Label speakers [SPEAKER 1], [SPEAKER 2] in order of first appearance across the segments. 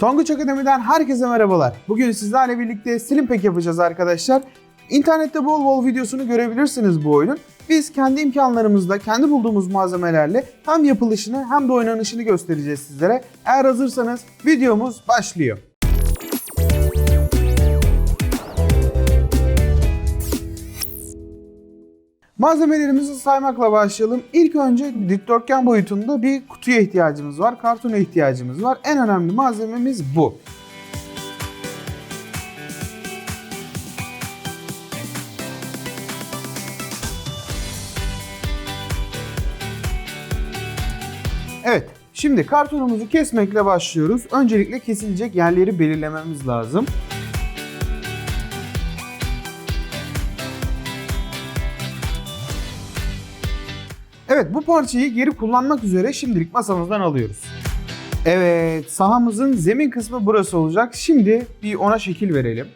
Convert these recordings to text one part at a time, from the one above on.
[SPEAKER 1] Tonguç Akademi'den herkese merhabalar. Bugün sizlerle birlikte slim pack yapacağız arkadaşlar. İnternette bol bol videosunu görebilirsiniz bu oyunun. Biz kendi imkanlarımızla, kendi bulduğumuz malzemelerle hem yapılışını hem de oynanışını göstereceğiz sizlere. Eğer hazırsanız videomuz başlıyor. Malzemelerimizi saymakla başlayalım. İlk önce dikdörtgen boyutunda bir kutuya ihtiyacımız var, kartona ihtiyacımız var. En önemli malzememiz bu. Evet, şimdi kartonumuzu kesmekle başlıyoruz. Öncelikle kesilecek yerleri belirlememiz lazım. Evet bu parçayı geri kullanmak üzere şimdilik masamızdan alıyoruz. Evet sahamızın zemin kısmı burası olacak. Şimdi bir ona şekil verelim.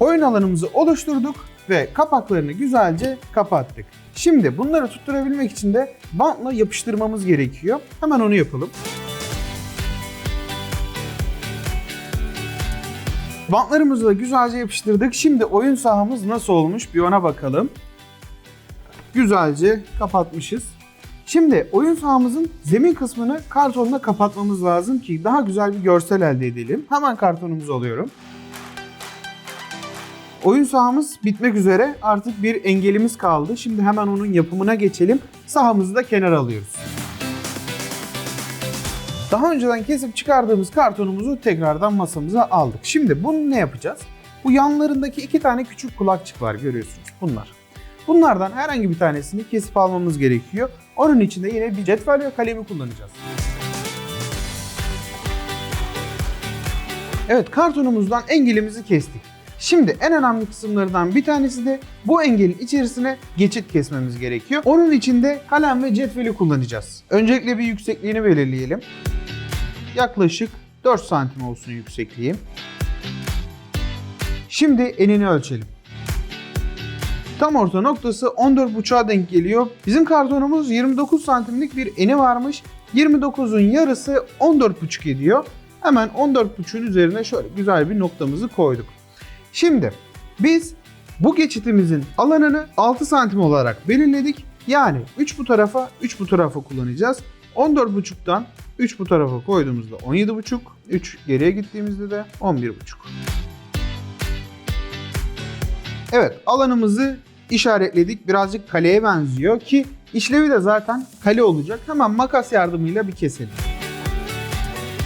[SPEAKER 1] Oyun alanımızı oluşturduk ve kapaklarını güzelce kapattık. Şimdi bunları tutturabilmek için de bantla yapıştırmamız gerekiyor. Hemen onu yapalım. Bantlarımızı da güzelce yapıştırdık. Şimdi oyun sahamız nasıl olmuş bir ona bakalım. Güzelce kapatmışız. Şimdi oyun sahamızın zemin kısmını kartonla kapatmamız lazım ki daha güzel bir görsel elde edelim. Hemen kartonumuzu alıyorum. Oyun sahamız bitmek üzere. Artık bir engelimiz kaldı. Şimdi hemen onun yapımına geçelim. Sahamızı da kenara alıyoruz. Daha önceden kesip çıkardığımız kartonumuzu tekrardan masamıza aldık. Şimdi bunu ne yapacağız? Bu yanlarındaki iki tane küçük kulakçık var görüyorsunuz bunlar. Bunlardan herhangi bir tanesini kesip almamız gerekiyor. Onun için de yine bir cetvel ve kalemi kullanacağız. Evet kartonumuzdan engelimizi kestik. Şimdi en önemli kısımlardan bir tanesi de bu engelin içerisine geçit kesmemiz gerekiyor. Onun için de kalem ve cetveli kullanacağız. Öncelikle bir yüksekliğini belirleyelim. Yaklaşık 4 santim olsun yüksekliği. Şimdi enini ölçelim. Tam orta noktası 14.5'a denk geliyor. Bizim kartonumuz 29 santimlik bir eni varmış. 29'un yarısı 14.5 ediyor. Hemen 14.5'ün üzerine şöyle güzel bir noktamızı koyduk. Şimdi biz bu geçitimizin alanını 6 santim olarak belirledik. Yani 3 bu tarafa 3 bu tarafa kullanacağız. 14.5'tan 3 bu tarafa koyduğumuzda 17.5, 3 geriye gittiğimizde de 11.5. Evet alanımızı işaretledik. Birazcık kaleye benziyor ki işlevi de zaten kale olacak. Hemen makas yardımıyla bir keselim.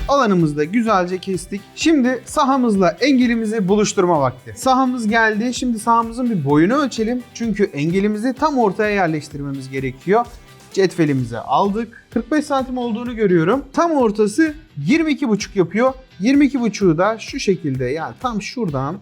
[SPEAKER 1] Alanımızı da güzelce kestik. Şimdi sahamızla engelimizi buluşturma vakti. Sahamız geldi. Şimdi sahamızın bir boyunu ölçelim. Çünkü engelimizi tam ortaya yerleştirmemiz gerekiyor. Cetvelimizi aldık. 45 santim olduğunu görüyorum. Tam ortası 22,5 yapıyor. 22,5'u da şu şekilde yani tam şuradan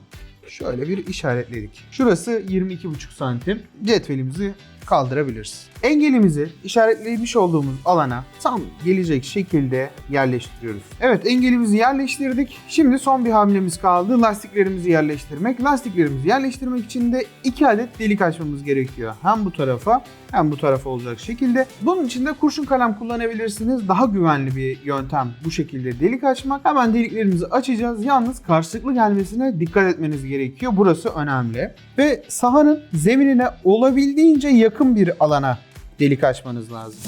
[SPEAKER 1] şöyle bir işaretledik. Şurası 22,5 santim. Cetvelimizi kaldırabiliriz. Engelimizi işaretlemiş olduğumuz alana tam gelecek şekilde yerleştiriyoruz. Evet engelimizi yerleştirdik. Şimdi son bir hamlemiz kaldı. Lastiklerimizi yerleştirmek. Lastiklerimizi yerleştirmek için de iki adet delik açmamız gerekiyor. Hem bu tarafa hem bu tarafa olacak şekilde. Bunun için de kurşun kalem kullanabilirsiniz. Daha güvenli bir yöntem bu şekilde delik açmak. Hemen deliklerimizi açacağız. Yalnız karşılıklı gelmesine dikkat etmeniz gerekiyor. Burası önemli. Ve sahanın zeminine olabildiğince yakın bir alana delik açmanız lazım.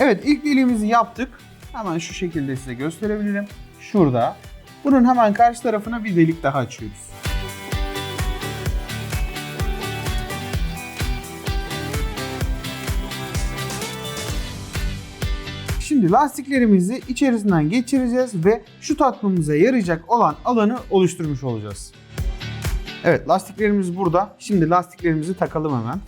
[SPEAKER 1] Evet ilk deliğimizi yaptık. Hemen şu şekilde size gösterebilirim. Şurada. Bunun hemen karşı tarafına bir delik daha açıyoruz. Şimdi lastiklerimizi içerisinden geçireceğiz ve şu tatmamıza yarayacak olan alanı oluşturmuş olacağız. Evet lastiklerimiz burada. Şimdi lastiklerimizi takalım hemen.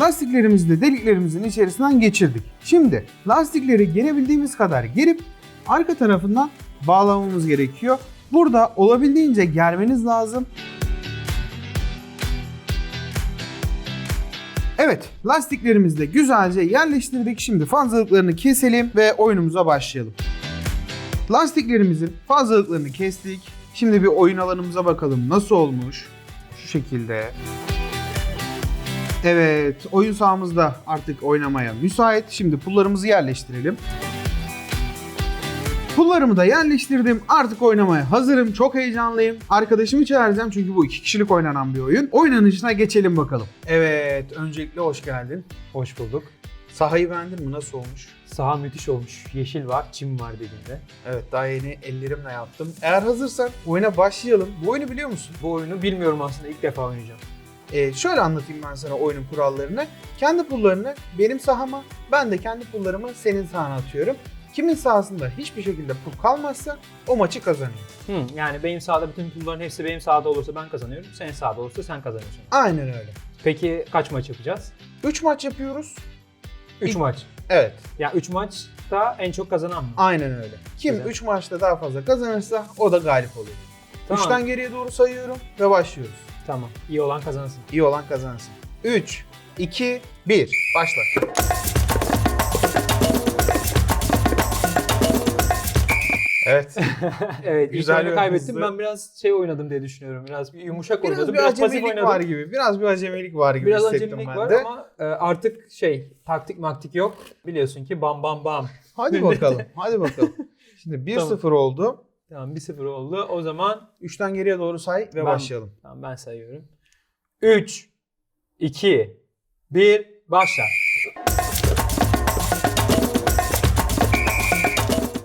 [SPEAKER 1] Lastiklerimizi de deliklerimizin içerisinden geçirdik. Şimdi lastikleri gerebildiğimiz kadar gerip arka tarafından bağlamamız gerekiyor. Burada olabildiğince germeniz lazım. Evet, lastiklerimizi de güzelce yerleştirdik. Şimdi fazlalıklarını keselim ve oyunumuza başlayalım. Lastiklerimizin fazlalıklarını kestik. Şimdi bir oyun alanımıza bakalım nasıl olmuş. Şu şekilde. Evet, oyun sahamızda artık oynamaya müsait. Şimdi pullarımızı yerleştirelim. Pullarımı da yerleştirdim. Artık oynamaya hazırım. Çok heyecanlıyım. Arkadaşımı çağıracağım çünkü bu iki kişilik oynanan bir oyun. Oynanışına geçelim bakalım. Evet, öncelikle hoş geldin.
[SPEAKER 2] Hoş bulduk.
[SPEAKER 1] Sahayı beğendin mi? Nasıl olmuş?
[SPEAKER 2] Saha müthiş olmuş. Yeşil var, çim var dediğinde.
[SPEAKER 1] Evet, daha yeni ellerimle yaptım. Eğer hazırsan oyuna başlayalım. Bu oyunu biliyor musun?
[SPEAKER 2] Bu oyunu bilmiyorum aslında ilk defa oynayacağım.
[SPEAKER 1] Ee, şöyle anlatayım ben sana oyunun kurallarını. Kendi pullarını benim sahama, ben de kendi pullarımı senin sahana atıyorum. Kimin sahasında hiçbir şekilde pul kalmazsa o maçı kazanıyor.
[SPEAKER 2] Hı, yani benim sahada bütün pulların hepsi benim sahada olursa ben kazanıyorum. Senin sahada olursa sen kazanıyorsun.
[SPEAKER 1] Aynen öyle.
[SPEAKER 2] Peki kaç maç yapacağız?
[SPEAKER 1] 3 maç yapıyoruz.
[SPEAKER 2] 3
[SPEAKER 1] İlk-
[SPEAKER 2] maç.
[SPEAKER 1] Evet,
[SPEAKER 2] Yani 3 maçta en çok kazanan mı?
[SPEAKER 1] aynen öyle. Kim
[SPEAKER 2] Güzel.
[SPEAKER 1] 3 maçta daha fazla kazanırsa o da galip oluyor.
[SPEAKER 2] Tamam.
[SPEAKER 1] 3'ten geriye doğru sayıyorum ve başlıyoruz.
[SPEAKER 2] Tamam. İyi olan kazansın.
[SPEAKER 1] İyi olan kazansın. 3, 2, 1. Başla. Evet.
[SPEAKER 2] evet,
[SPEAKER 1] Güzel ve
[SPEAKER 2] kaybettim.
[SPEAKER 1] hızlı.
[SPEAKER 2] Ben biraz şey oynadım diye düşünüyorum. Biraz bir yumuşak
[SPEAKER 1] Biraz
[SPEAKER 2] oynadım.
[SPEAKER 1] bir
[SPEAKER 2] Biraz pasif oynadım.
[SPEAKER 1] var gibi. Biraz bir acemilik var gibi
[SPEAKER 2] Biraz
[SPEAKER 1] hissettim
[SPEAKER 2] acemilik
[SPEAKER 1] ben
[SPEAKER 2] var
[SPEAKER 1] de.
[SPEAKER 2] ama e, artık şey taktik maktik yok. Biliyorsun ki bam bam bam.
[SPEAKER 1] Hadi bakalım. Hadi bakalım. Şimdi 1-0 oldu.
[SPEAKER 2] Tamam 1-0 oldu. O zaman
[SPEAKER 1] 3'ten geriye doğru say ve
[SPEAKER 2] Ben-
[SPEAKER 1] başlayalım.
[SPEAKER 2] Tamam ben sayıyorum. 3, 2, 1, başla.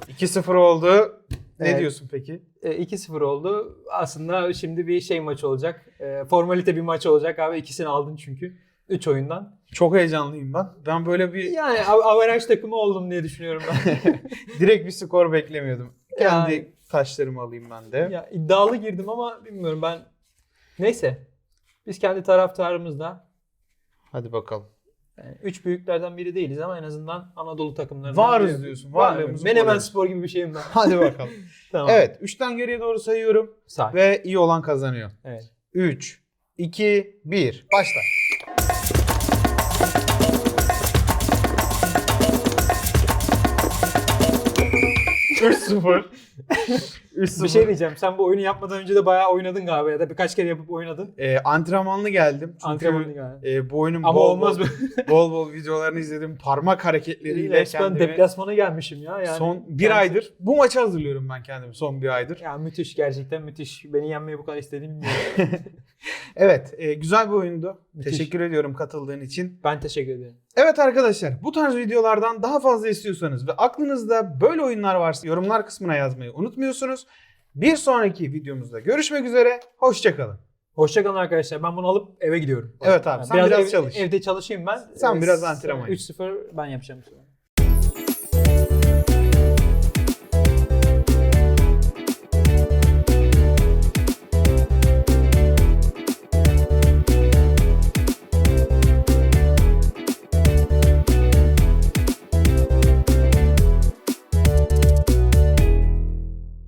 [SPEAKER 1] 2-0 oldu. Ne
[SPEAKER 2] Evet.
[SPEAKER 1] diyorsun peki?
[SPEAKER 2] E, 2-0 oldu. Aslında şimdi bir şey maç olacak. E, formalite bir maç olacak abi. İkisini aldın çünkü. 3 oyundan.
[SPEAKER 1] Çok heyecanlıyım ben. Ben böyle bir
[SPEAKER 2] Yani av- averaj takımı oldum diye düşünüyorum ben.
[SPEAKER 1] direkt bir skor beklemiyordum. Kendi
[SPEAKER 2] Yani-
[SPEAKER 1] taşlarımı alayım ben de.
[SPEAKER 2] ya iddialı girdim ama bilmiyorum ben. Neyse. Biz kendi taraftarımızla
[SPEAKER 1] Hadi bakalım.
[SPEAKER 2] yani üç büyüklerden biri değiliz ama en azından Anadolu takımlarından
[SPEAKER 1] Varız
[SPEAKER 2] biri.
[SPEAKER 1] diyorsun,
[SPEAKER 2] Var.
[SPEAKER 1] varlığımızı
[SPEAKER 2] Menemen
[SPEAKER 1] koruyoruz.
[SPEAKER 2] spor gibi bir şeyim ben.
[SPEAKER 1] Hadi bakalım.
[SPEAKER 2] tamam.
[SPEAKER 1] evet 3'ten geriye doğru sayıyorum
[SPEAKER 2] Say.
[SPEAKER 1] ve iyi olan kazanıyor.
[SPEAKER 2] Evet.
[SPEAKER 1] 3, 2, 1. Başla. Üç sıfır. Üç
[SPEAKER 2] Bir şey diyeceğim. Sen bu oyunu yapmadan önce de bayağı oynadın galiba ya da birkaç kere yapıp oynadın.
[SPEAKER 1] Ee, antrenmanlı geldim. Çünkü
[SPEAKER 2] Antrenmanlı galiba.
[SPEAKER 1] e, bu oyunun
[SPEAKER 2] Ama
[SPEAKER 1] bol,
[SPEAKER 2] olmaz
[SPEAKER 1] bol, bol bol videolarını izledim. Parmak hareketleriyle
[SPEAKER 2] Resmen
[SPEAKER 1] kendimi
[SPEAKER 2] deplasmana gelmişim ya. Yani
[SPEAKER 1] son bir
[SPEAKER 2] Yani-
[SPEAKER 1] aydır bu maçı hazırlıyorum ben kendimi son bir aydır.
[SPEAKER 2] Ya müthiş gerçekten müthiş. Beni yenmeyi bu kadar bilmiyorum.
[SPEAKER 1] Evet e, güzel bir oyundu.
[SPEAKER 2] Müthiş.
[SPEAKER 1] Teşekkür ediyorum katıldığın için.
[SPEAKER 2] ben teşekkür ederim.
[SPEAKER 1] Evet arkadaşlar bu tarz videolardan daha fazla istiyorsanız ve aklınızda böyle oyunlar varsa yorumlar kısmına yazmayı unutmuyorsunuz. Bir sonraki videomuzda görüşmek üzere. Hoşçakalın.
[SPEAKER 2] Hoşçakalın arkadaşlar. Ben bunu alıp eve gidiyorum.
[SPEAKER 1] Evet abi, sen biraz
[SPEAKER 2] ev-
[SPEAKER 1] çalış.
[SPEAKER 2] Evde çalışayım ben.
[SPEAKER 1] Sen
[SPEAKER 2] Ee,
[SPEAKER 1] biraz antrenman yap.
[SPEAKER 2] 3-0 ben yapacağım.